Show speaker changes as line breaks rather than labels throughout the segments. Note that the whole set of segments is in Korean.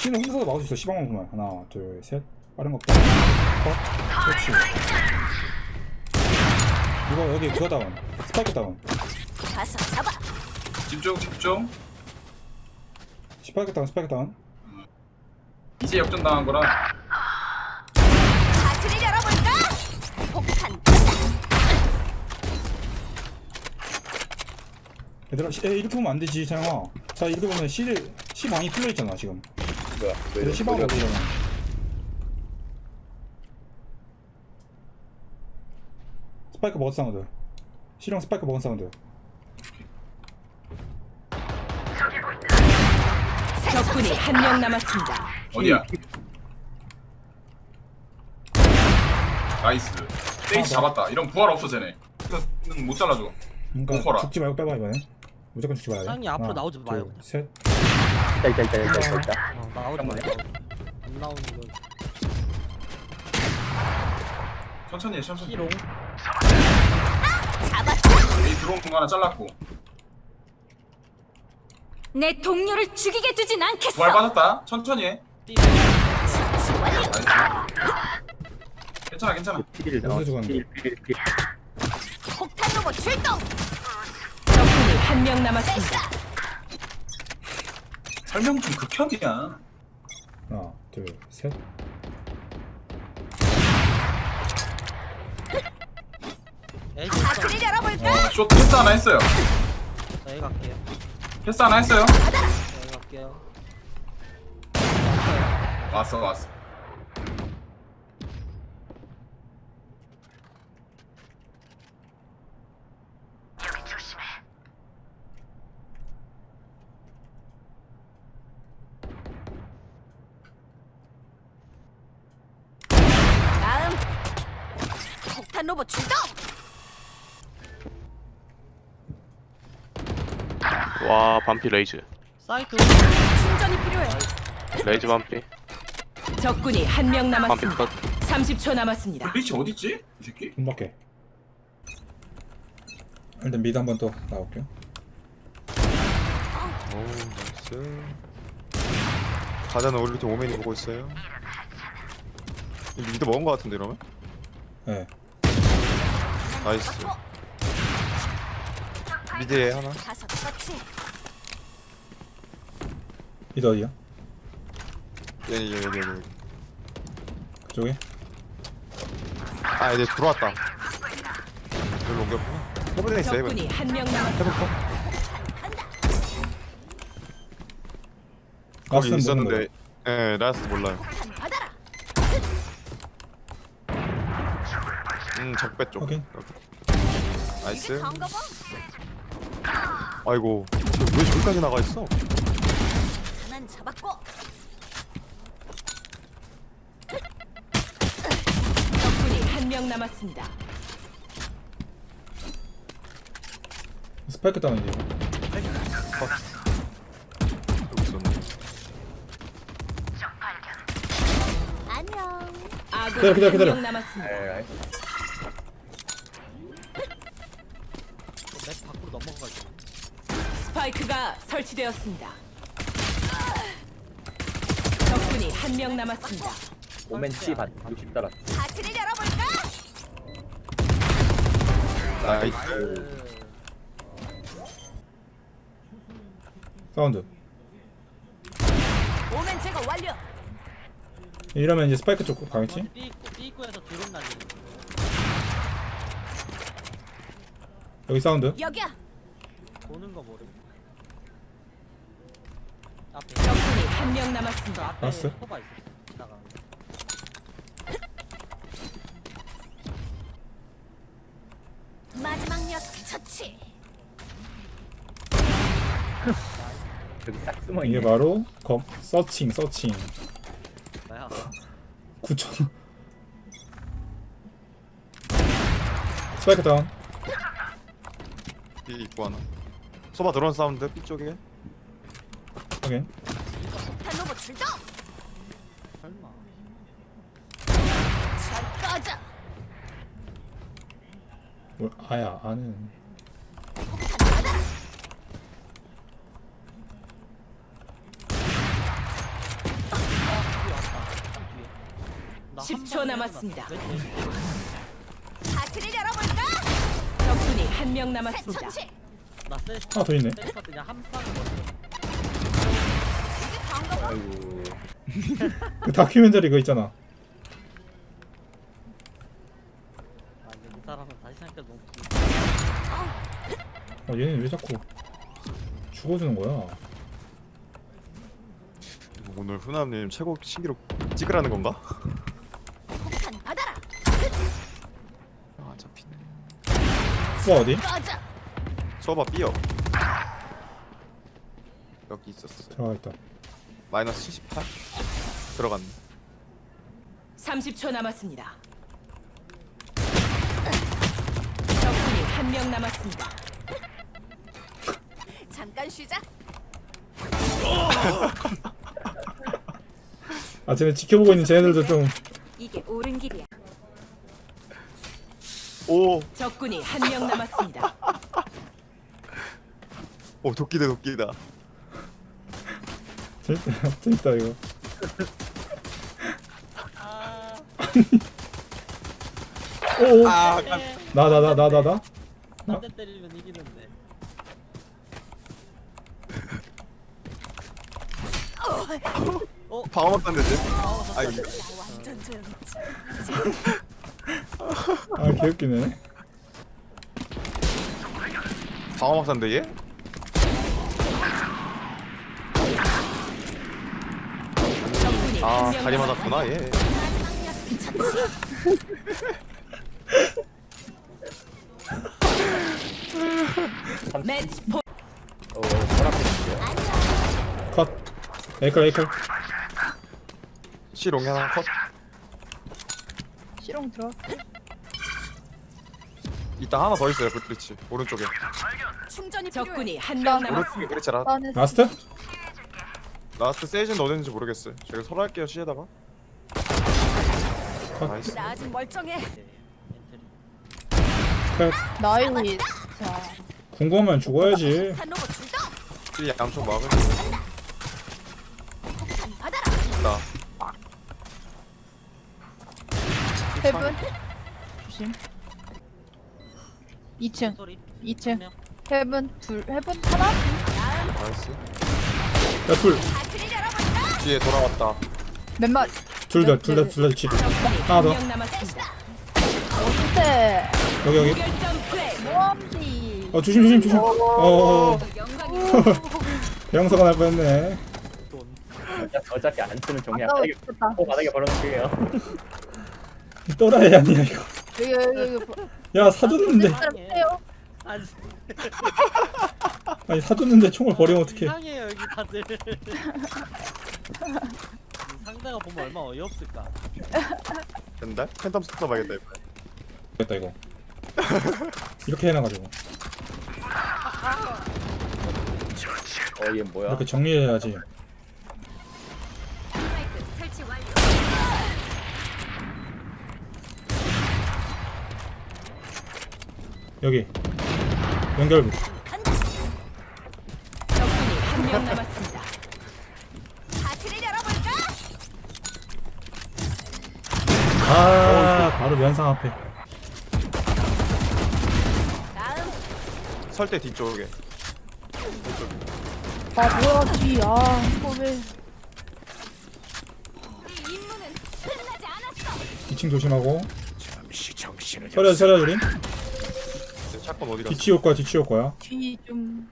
C는 혼자서 막을 수 있어. 시방만 보면 하나 둘셋. 빠른 거. 없다 컷 그렇지. 이거 여기 그거 다운. 스파이크 다운.
가서 잡아.
집중 집중.
스파이크 다운 스파이크 다운.
이제 역전 당한 거라.
파트를 열어볼까? 폭탄.
얘들아 시- 에, 이렇게 보면 안 되지 자영아. 자 이렇게 보면 C를 C 방이 뚫려 있잖아 지금
뭐야?
방으로 들어가 스파이크 먹은 사운드 C랑 스파이크 먹은 사운드
적군이 한 명 남았습니다.
어디야 나이스 세이지 잡았다 이런 부활 없어 쟤네 이거는 못 잘라줘
그러니까
오퍼라.
죽지 말고 빼봐 이번에 무조건 죽지 말아야 돼
사장님 앞으로 나오지 마요, 그냥.
셋
있다 있다 있다 있다 있다. 있다.
어, 나오지 마요. 안 나오는 거
천천히 해 천천히
잡았다.
A 들어온 거 하나 잘랐고
내 동료를 죽이게 두진 않겠어.
부활 빠졌다 천천히 해 괜찮아 괜찮아
필
어디서 죽었는데?
필필 필.
폭탄 로봇 출동.
적군이 한 명 남았습니다.
설명 좀 극혐이야
하나 둘셋.
열어볼까?
어쇼 패스 하나 했어요.
자 A 갈게요.
패스 하나 했어요.
자 A 갈게요.
왔어 왔어
로봇 출동.
와 반피 레이즈
사이트
충전이 필요해.
레이즈 반피
적군이 한 명
반피
남았습니다.
컷
30초 남았습니다.
리치 어딨지? 이 새끼?
문 밖에 일단 미드 한번또 나올게요
오 나이스 우리 팀 오맨이 보고 있어요 이 미드 먹은 거 같은데 이러면?
네
나이스. 미드에 하나?
가서
어디야?
여기 여기 여기 여기
그쪽에?
아 이제 들어왔다. 여기로 옮겼구나. 해븐에 있어 해븐
적군이 한 명 남았습니다.
거기
라스는
있었는데 예 라스트 몰라요
폭탄 받아라.
음 적배 쪽
오케이.
나이스. 아이고 쟤왜 저기까지 나가 있어?
하나는 잡았고.
적군이 한 명 남았습니다.
스파이크 다운이지 이거
여기 있었네
안녕.
아군이
기다려, 기다려, 기다려.
한명 남았습니다.
넘어가가지고
스파이크가 설치되었습니다. 적군이 한 명 남았습니다.
오멘 C 반 60 달러.
파트를 열어볼까?
나이스
사운드
오멘 제거 완료.
이러면 이제 스파이크 쪽 가겠지?
B 입구 B 입구에서 드론 날리는 거.
여기 사운드
여기야.
보는 거 모르고 앞에
적군이 한 명
저
남았습니다.
앞에
알았어.
스코바 있었어 거.
마지막 녀석 처치.
여기 싹 숨어
이게
있네.
바로 검 서칭 서칭
나야
9천 스파이크 다운
B 입구 하나 소바 드론 사운드 B 쪽에
확인
폭탄 로봇 출동.
설마
잘 꺼져.
뭘 아야 아는
폭탄 받아라.
10초 남았습니다.
파티를 열어볼까?
적군이
한명새
남았습니다.
처치.
나 셀.
하나 더 있네
셀카 그냥 한 방에 먹어.
이게 반가워.
아이고.
그 다큐멘터리 그거 있잖아
아 근데 이 사람은 다시 생각해도 너무 귀.
아 얘는 왜 자꾸 죽어주는 거야
오늘 후남님 최고 신기록 찍으라는 건가?
폭탄 받아라.
아 잡히네
수아 어디?
꺼져.
써봐 삐어 여기 있었어
들어가 있다
마이너스 78 들어갔네
30초 남았습니다. 적군이 한 명 남았습니다.
잠깐 쉬자.
아 쟤네 지켜보고 있는 쟤네들도 좀
이게 옳은 길이야.
오!
적군이 한 명 남았습니다.
오 도끼다 도끼다
재밌다 재밌다 이거
아.
오오 아나나 나 나 나나
딴데 때리면 이기는데.
방어막 딴데지? 아 이게
완전 조용했지.
아 개웃기네
방어막 딴데 얘?
적군이
아 다리. 맞았구나 얘
마지막 녀석 처치.
매치 포
어, 보라색인데요?
컷 에이클 에이클
C롱이 하나 컷
실용 들어.
이따 하나 더 있어요 브리치 오른쪽에
충전이.
적군이 한명
오른쪽에
남았습니다.
브리치 라
나는
라스트?
라스트 세이지는 어딘지 모르겠어요 제가 서로 할게요 C에다가 나이스
나 아직 멀쩡해.
이제 엔트리.
컷
나이 자
궁금하면 죽어야지
폭탄 로봇 출동.
C 양쪽
받아라.
있다
헤븐 조심. 2층
소리.
2층
명.
헤븐 둘 헤븐 하나
나이스
야둘
파티를 열어볼까?
뒤에 돌아왔다.
몇 마리
둘다 둘 다 둘다 치
적군이
하나
한
더.
어때
여기 여기. 어 조심 조심 조심.
영광이
대형사가 날 뻔했네.
어차피, 안 쓰는 종이
아까워
바닥에,
죽겠다.
어, 바닥에 버려놓을게요.
이 또라이 아니야 이거.
여기 여기 여기.
야 사줬는데.
해요
아니
아니 사줬는데 총을 버리면 어떡해.
이상해요 여기 다들. 이 상대가 보면 얼마 나 어이없을까.
된다? 팬텀 스타 봐야겠다 이거
됐다 이거 이렇게 해놔가지고
어, 얘 뭐야?
이렇게 정리해야지
스파이크 설치 완료.
여기 연결부.
적군이 한 명 남았습니다.
파티를 열어볼까?
아 바로 면상 앞에
설대 뒤쪽에
아 뭐야 뒤 아 이거
왜이 임무는 끝나지 않았어.
2층 조심하고 서려 서려 우리
네, 샷건 어디 갔어?
뒤치 올 거야 뒤치 올 거야
뒤좀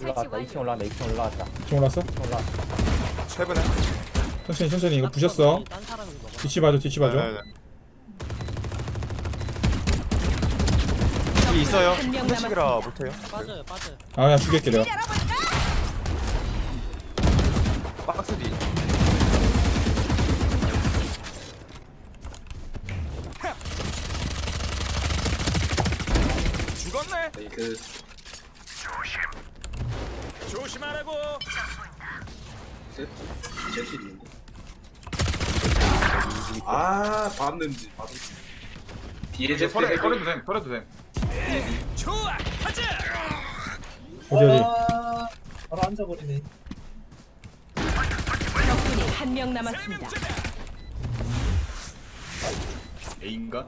설치
올라갔다.
완료.
2층 올라갔다. 2층 올라갔다.
2층 올랐어?
2층 올라갔다.
세븐에
천천히 천천히 이거 부셨어
딴 사람이 먹어.
뒤치 봐줘 뒤치 봐줘
네, 네, 네. 이 있어요
한명 남았습니다.
못해요
빠져요 빠져요.
아 그냥 죽일게 내가
열어
박스 뒤
아, 봤는지. 뒤에
이제
제
설에 설에 도 됨 설에 도 됨
어디 어디
바로 앉아버리네.
적군이 한 명 남았습니다.
A인가?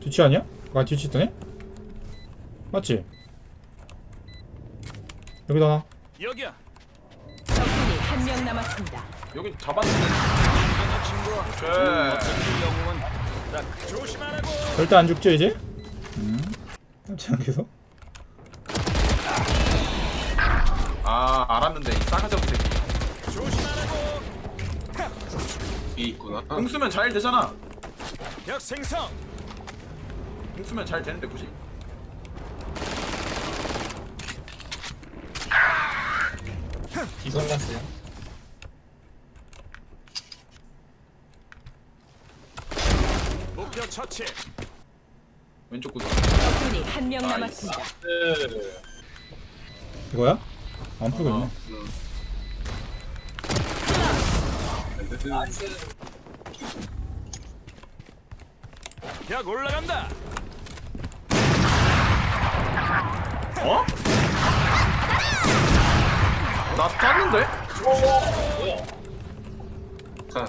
뒤치 아니야? 아 뒤치 있더네? 맞지? 여기다 하나
적군이 한 명 남았습니다.
여기 잡았는데. 오케이.
절대 안 죽죠 이제? 음 깜짝 놀라서
아 알았는데 이 싸가지 없는 새끼.
이 있구나.
공 쓰면 잘 되잖아. 공 쓰면 잘 되는데 굳이.
이걸 났어요.
왼쪽 구석.
적군이 한 명 남았습니다.
이거야? 안 풀고 있네
어? 나 쐈는데?
자,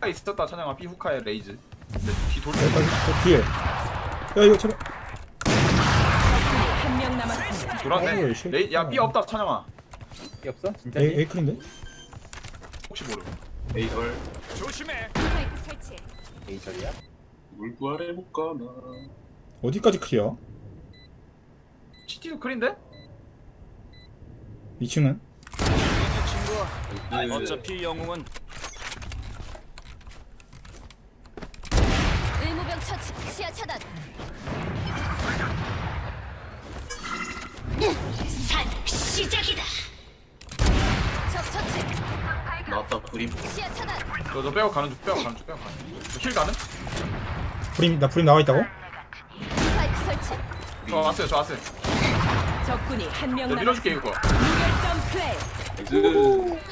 아 있었다 찬양아 B 후카의 레이즈. 근데 뒤 돌려.
저 뒤에 야 이거 차려
적군이 한명 남았습니다.
돌았네.
새끼야.
레이 야B 없다 찬양아.
이 없어? 진짜?
에이 에이클인데?
혹시 모르.
A설
스파이크 설치.
에이절이야?
물 부활해볼까 나.
어디까지 클리어?
CT도 클인데?
2층은?
어차피
의무병 처치. 시야 차단. 산 시작이다. 적 처치.
나왔다 그림.
시야 차단.
너, 너 빼고 가는 중 빼고 가는 중 빼고 가는 중. 너힐 가는?
프림 나 프림 나와 있다고?
스파이크 설치.
저 왔어요 저 왔어요.
적군이 한 명
내가 밀어줄게
남았습니다.
이거.
플레이.
나이스.